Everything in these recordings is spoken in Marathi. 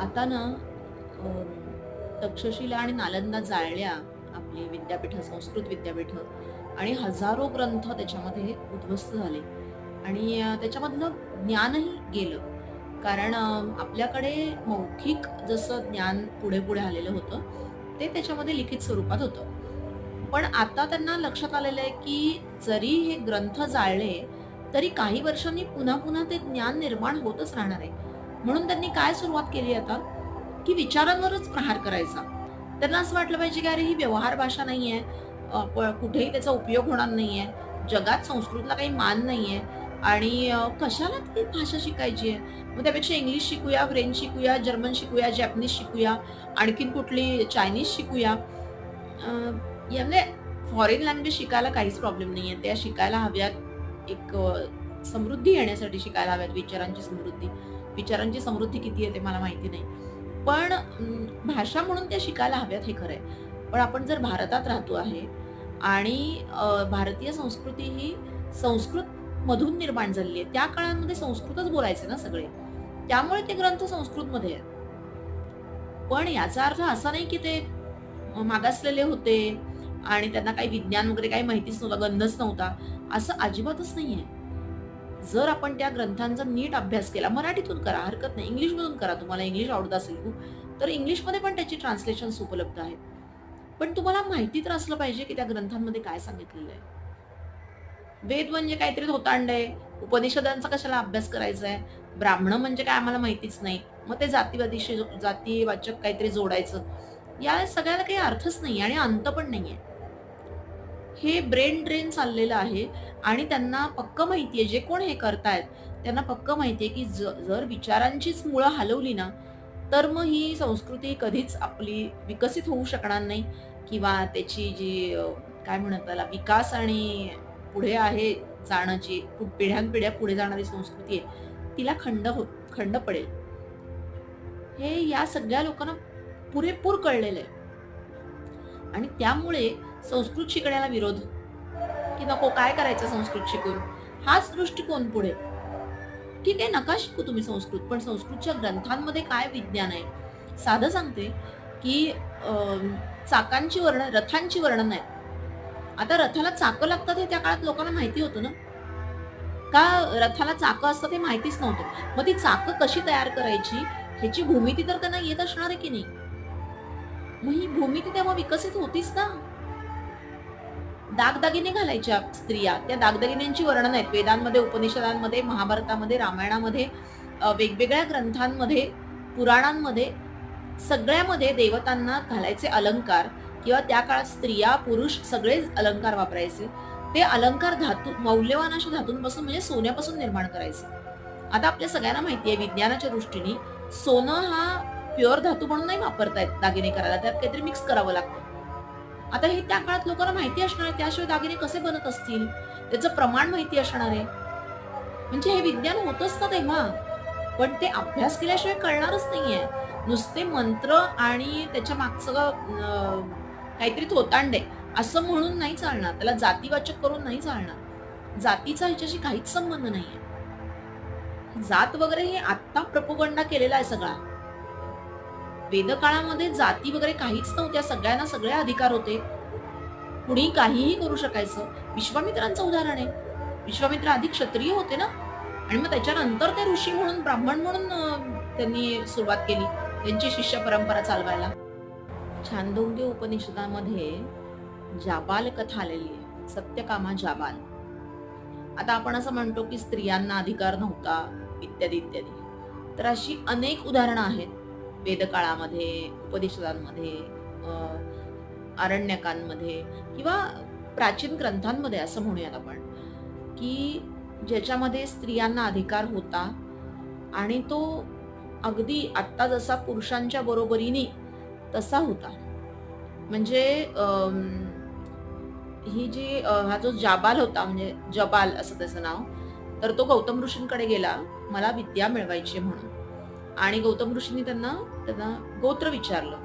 आता ना तक्षशिला आणि नालंदा जाळल्या आपली विद्यापीठं संस्कृत विद्यापीठ. आणि हजारो ग्रंथ त्याच्यामध्ये उद्ध्वस्त झाले. आणि त्याच्यामधलं ज्ञानही गेलं. कारण आपल्याकडे मौखिक जसं ज्ञान पुढे पुढे आलेलं होतं ते त्याच्यामध्ये लिखित स्वरूपात होतं. पण आता त्यांना लक्षात आलेलं आहे की जरी हे ग्रंथ जाळले तरी काही वर्षांनी पुन्हा पुन्हा ते ज्ञान निर्माण होतच राहणार आहे. म्हणून त्यांनी काय सुरुवात केली आता? की विचारांवरच प्रहार करायचा. त्यांना असं वाटलं पाहिजे की अरे ही व्यवहार भाषा नाहीये. आहे प- कुठेही त्याचा उपयोग होणार नाहीये. जगात संस्कृतला काही मान नाहीये. आणि कशाला ती भाषा शिकायची आहे? मग त्यापेक्षा इंग्लिश शिकूया फ्रेंच शिकूया जर्मन शिकूया जॅपनीज शिकूया आणखीन कुठली चायनीज शिकूया. अ, फॉरेन लँग्वेज शिकायला काहीच प्रॉब्लेम नाही आहे त्या शिकायला हव्यात एक समृद्धी येण्यासाठी शिकायला हव्यात विचारांची समृद्धी. विचारांची समृद्धी किती आहे ते मला माहिती नाही. पण भाषा म्हणून त्या शिकायला हव्यात हे खरं आहे पण आपण जर भारतात राहतो आहे आणि भारतीय संस्कृती ही संस्कृत मधून निर्माण झालेली आहे त्या काळांमध्ये संस्कृतच बोलायचे ना सगळे. त्यामुळे ते ग्रंथ संस्कृतमध्ये आहेत. पण याचा अर्थ असा नाही की ते मागासलेले होते आणि त्यांना काही विज्ञान वगैरे काही माहितीच नव्हता गंधच नव्हता असं अजिबातच नाहीये. जर आपण त्या ग्रंथांचा नीट अभ्यास केला मराठीतून करा हरकत नाही. इंग्लिशमधून करा तुम्हाला. इंग्लिश आवडत असेल खूप तर इंग्लिशमध्ये पण त्याची ट्रान्सलेशन्स उपलब्ध आहेत. पण तुम्हाला माहिती तर असलं पाहिजे की त्या ग्रंथांमध्ये काय सांगितलेलं आहे. वेद म्हणजे काहीतरी धोतांड आहे. उपनिषदांचा कशाला अभ्यास करायचा आहे? ब्राह्मण म्हणजे काय आम्हाला माहितीच नाही. मग ते जातीवादीशी जातीवाचक काहीतरी जोडायचं. या सगळ्याला काही अर्थच नाही आणि अंत पण नाही आहे हे ब्रेन ड्रेन चाललेलं आहे आणि त्यांना पक्क माहितीये जे कोण हे करतायत त्यांना पक्क माहितीये की ज- जर विचारांचीच मुळं हलवली ना तर मग ही संस्कृती कधीच आपली विकसित होऊ शकणार नाही. किंवा त्याची जी काय म्हणत त्याला विकास आणि पुढे आहे जाण्याची पिढ्यानपिढ्या पुढे जाणारी संस्कृती आहे तिला खंड हो खंड पडेल. हे या सगळ्या लोकांना पुरेपूर कळलेलं आहे. आणि त्यामुळे संस्कृत शिकण्याला विरोध? की नको काय करायचं संस्कृत शिकून? हाच दृष्टिकोन पुढे. ठीक आहे नका शिकू तुम्ही संस्कृत पण संस्कृतच्या ग्रंथांमध्ये काय विज्ञान आहे? साधं सांगते की चाकांची वर्णन रथांची वर्णन आहेत आता रथाला चाकं लागतात हे त्या काळात लोकांना माहिती होतं ना? का रथाला चाकं असतं ते माहितीच नव्हतं? मग ती चाकं कशी तयार करायची? ह्याची भूमिती तर त्यांना येत असणार आहे की नाही? मग ही भूमिती तेव्हा विकसित होतीच ना? दागदागिने घालायच्या स्त्रिया. त्या दागदागिन्यांची वर्णन आहेत. वेदांमध्ये उपनिषदांमध्ये महाभारतामध्ये रामायणामध्ये वेगवेगळ्या ग्रंथांमध्ये पुराणांमध्ये सगळ्यामध्ये देवतांना घालायचे अलंकार किंवा त्या काळात स्त्रिया पुरुष सगळेच अलंकार वापरायचे. ते अलंकार धातू मौल्यवान अशा धातूंपासून म्हणजे सोन्यापासून निर्माण करायचे. आता आपल्या सगळ्यांना माहिती आहे विज्ञानाच्या दृष्टीने सोनं हा प्युअर धातू म्हणून नाही वापरतायत दागिने करायला. त्यात काहीतरी मिक्स करावं लागतं. आता हे त्या काळात लोकांना माहिती असणार आहे त्याशिवाय दागिने कसे बनत असतील? त्याचं प्रमाण माहिती असणार आहे. म्हणजे हे विज्ञान होतच ना तेव्हा. पण ते अभ्यास केल्याशिवाय कळणारच नाहीये. नुसते मंत्र आणि त्याच्या मागचं काहीतरी थोतांडे आहे असं म्हणून नाही चालणार. त्याला जातीवाचक करून नाही चालणार. जातीचा ह्याच्याशी काहीच संबंध नाहीये. जात वगैरे हे आत्ता प्रपोगंडा केलेला आहे सगळा. वेदकाळामध्ये जाती वगैरे काहीच नव्हत्या. सगळ्यांना सगळे अधिकार होते. कुणी काहीही करू शकायचं. विश्वामित्रांचं उदाहरण आहे. विश्वामित्र आधी क्षत्रिय होते ना? आणि मग त्याच्यानंतर ते ऋषी म्हणून ब्राह्मण म्हणून त्यांनी सुरुवात केली. त्यांची शिष्य परंपरा चालवायला. छानदोंग्य उपनिषदामध्ये जाबाल कथा आलेली आहे. सत्यकामा जाबाल. आता आपण असं म्हणतो की स्त्रियांना अधिकार नव्हता इत्यादी इत्यादी. तर अशी अनेक उदाहरणं आहेत. वेदकाळामध्ये उपनिषदांमध्ये अरण्यकांमध्ये किंवा प्राचीन ग्रंथांमध्ये असं म्हणूयात आपण की ज्याच्यामध्ये स्त्रियांना अधिकार होता आणि तो अगदी आत्ता जसा पुरुषांच्या बरोबरीने तसा होता. म्हणजे ही जी हा जो जाबाल होता म्हणजे जबाल असं त्याचं नाव तर तो गौतम ऋषींकडे गेला मला विद्या मिळवायची म्हणून. आणि गौतम ऋषींनी त्यांना त्यांना गोत्र विचारलं.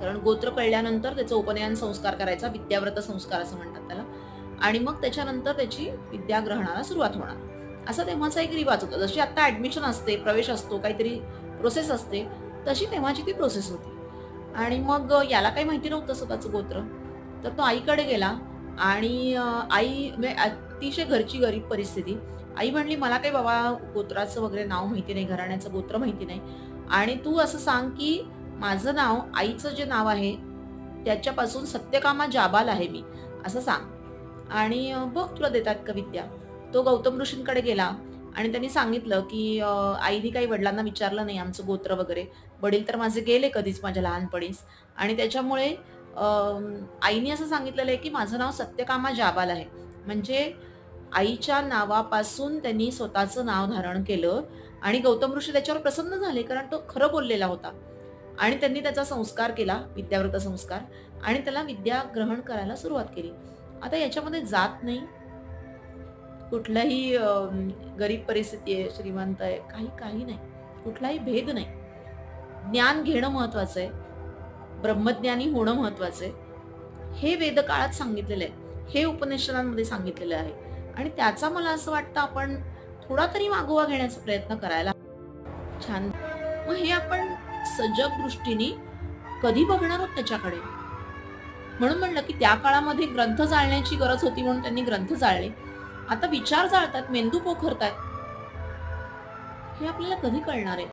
कारण गोत्र कळल्यानंतर त्याचं उपनयन संस्कार करायचा विद्याव्रत संस्कार असं म्हणतात त्याला. आणि मग त्याच्यानंतर त्याची विद्या ग्रहणाला सुरुवात होणार. असा तेव्हाचा एक रिवाज होता. जशी आता ऍडमिशन असते प्रवेश असतो काहीतरी प्रोसेस असते तशी तेव्हाची ती प्रोसेस होती. आणि मग याला काही माहिती नव्हतं स्वतःचं गोत्र. तर तो आईकडे गेला आणि आई म्हणजे अतिशय घरची गरीब परिस्थिती. आई म्हणली मला काही बाबा गोत्राचं वगैरे नाव माहिती नाही घराण्याचं गोत्र माहिती नाही. आणि तू असं सांग की माझं नाव आईचं जे नाव आहे त्याच्यापासून सत्यकामा जाबाल आहे मी असं सांग. आणि बघ तुला देतात का विद्या. तो गौतम ऋषींकडे गेला आणि त्यांनी सांगितलं की आईने काही वडिलांना विचारलं नाही आमचं गोत्र वगैरे. वडील तर माझे गेले कधीच माझ्या लहानपणीच. आणि त्याच्यामुळे आईने असं सांगितलेलं आहे की माझं नाव सत्यकामा जाबाल आहे. म्हणजे आईच्या नावापासून त्यांनी स्वतःचं नाव धारण केलं आणि गौतम ऋषी त्याच्यावर प्रसन्न झाले कारण तो खरं बोललेला होता. आणि त्यांनी त्याचा संस्कार केला विद्याव्रत संस्कार आणि त्याला विद्या ग्रहण करायला सुरुवात केली. आता याच्यामध्ये जात नाही. कुठलाही गरीब परिस्थिती आहे श्रीमंत आहे काही काही नाही. कुठलाही भेद नाही. ज्ञान घेणं महत्वाचं आहे. ब्रह्मज्ञानी होणं महत्वाचं आहे. हे वेदकाळात सांगितलेलं आहे. हे उपनिषदांमध्ये सांगितलेलं आहे. आणि त्याचा मला असं वाटतं आपण थोडा तरी मागोवा घेण्याचा प्रयत्न करायला छान. मग हे आपण सजग दृष्टीने कधी बघणार आहोत त्याच्याकडे? म्हणून म्हणलं की त्या काळामध्ये ग्रंथ जाळण्याची गरज होती म्हणून त्यांनी ग्रंथ जाळले. आता विचार जाळतात मेंदू पोखरतात हे आपल्याला कधी कळणार आहे?